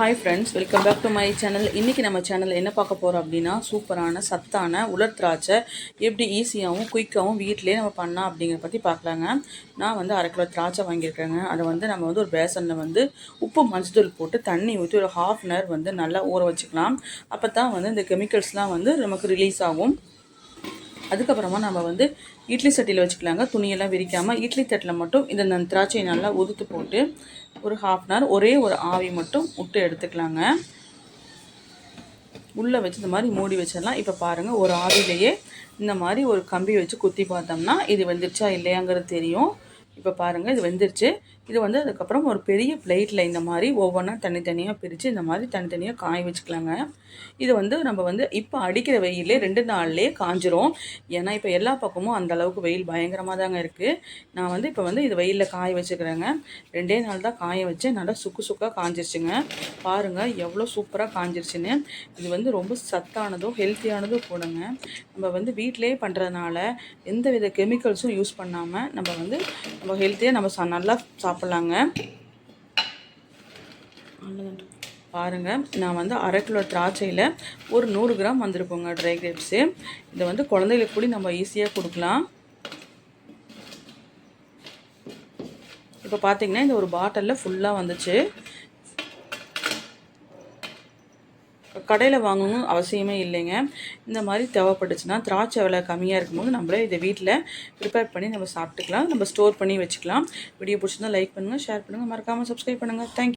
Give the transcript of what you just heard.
Hi friends welcome back to my channel இன்றைக்கி நம்ம சேனலில் என்ன பார்க்க போகிறோம் அப்படின்னா சூப்பரான சத்தான உலர் திராட்சை. எப்படி ஈஸியாகவும் குயிக்காகவும் வீட்டிலேயே நம்ம பண்ணலாம் அப்படிங்கிறத பற்றி பார்க்கலாங்க. நான் வந்து அரை கிலோ திராட்சை வாங்கியிருக்கேங்க. அதை வந்து நம்ம வந்து ஒரு பேசனில் வந்து உப்பு மஞ்சள் போட்டு தண்ணி ஊற்றி ஒரு ஹாஃப் அன் ஹவர் வந்து நல்லா ஊற வச்சுக்கலாம். அப்போ தான் வந்து இந்த கெமிக்கல்ஸ்லாம் வந்து நமக்கு ரிலீஸ் ஆகும். அதுக்கப்புறமா நம்ம வந்து இட்லி சட்டியில் வச்சுக்கலாங்க. துணியெல்லாம் விரிக்காமல் இட்லி தட்டில் மட்டும் இந்த திராட்சையை நல்லா உதுத்து போட்டு ஒரு ஹாஃப் அன் ஹவர் ஒரே ஒரு ஆவி மட்டும் விட்டு எடுத்துக்கலாங்க. உள்ளே வச்சு இந்த மாதிரி மூடி வச்சிடலாம். இப்போ பாருங்கள் ஒரு ஆவிலேயே இந்த மாதிரி ஒரு கம்பி வச்சு குத்தி பார்த்தோம்னா இது வெந்துருச்சா இல்லையாங்கிறது தெரியும். இப்போ பாருங்கள் இது வெந்துருச்சு. இது வந்து அதுக்கப்புறம் ஒரு பெரிய பிளேட்டில் இந்த மாதிரி ஒவ்வொன்றா தனித்தனியாக பிரித்து இந்த மாதிரி தனித்தனியாக காய வச்சுக்கலாங்க. இது வந்து நம்ம வந்து இப்போ அடிக்கிற வெயிலே ரெண்டு நாள்லேயே காஞ்சிரும். ஏன்னா இப்போ எல்லா பக்கமும் அந்த அளவுக்கு வெயில் பயங்கரமாக தாங்க இருக்குது நான் வந்து இப்போ வந்து இது வெயிலில் காய வச்சுக்கிறேங்க. ரெண்டே நாள் தான் காய வச்சு நல்லா சுக்கு சுக்காக காஞ்சிருச்சுங்க. பாருங்கள் எவ்வளோ சூப்பராக காஞ்சிருச்சுன்னு. இது வந்து ரொம்ப சத்தானதும் ஹெல்த்தியானதும் கூடங்க. நம்ம வந்து வீட்டிலே பண்ணுறதுனால எந்த வித கெமிக்கல்ஸும் யூஸ் பண்ணாமல் நம்ம வந்து நம்ம ஹெல்த்தியாக நம்ம நல்லா நல்லா சாப்பிட்லாங்க. பாருங்கள் நான் வந்து அரை கிலோ திராட்சையில் ஒரு நூறு கிராம் வந்திருப்போங்க ட்ரை கிரேப்ஸு இதை வந்து குழந்தைகளுக்கு கூட நம்ம ஈஸியாக கொடுக்கலாம். இப்போ பார்த்தீங்கன்னா இந்த ஒரு பாட்டிலில் ஃபுல்லாக வந்துச்சு. கடையில் வாங்கணும் அவசியமே இல்லைங்க. இந்த மாதிரி தேவைப்பட்டுச்சுன்னா திராட்சை விலை கம்மியாக இருக்கும்போது நம்மளே இதை வீட்டில் ப்ரிப்பேர் பண்ணி நம்ம சாப்பிட்டுக்கலாம். நம்ம ஸ்டோர் பண்ணி வச்சுக்கலாம். வீடியோ பிடிச்சிருந்தா லைக் பண்ணுங்கள் ஷேர் பண்ணுங்கள் மறக்காமல் சப்ஸ்கிரைப் பண்ணுங்கள் தேங்க்யூ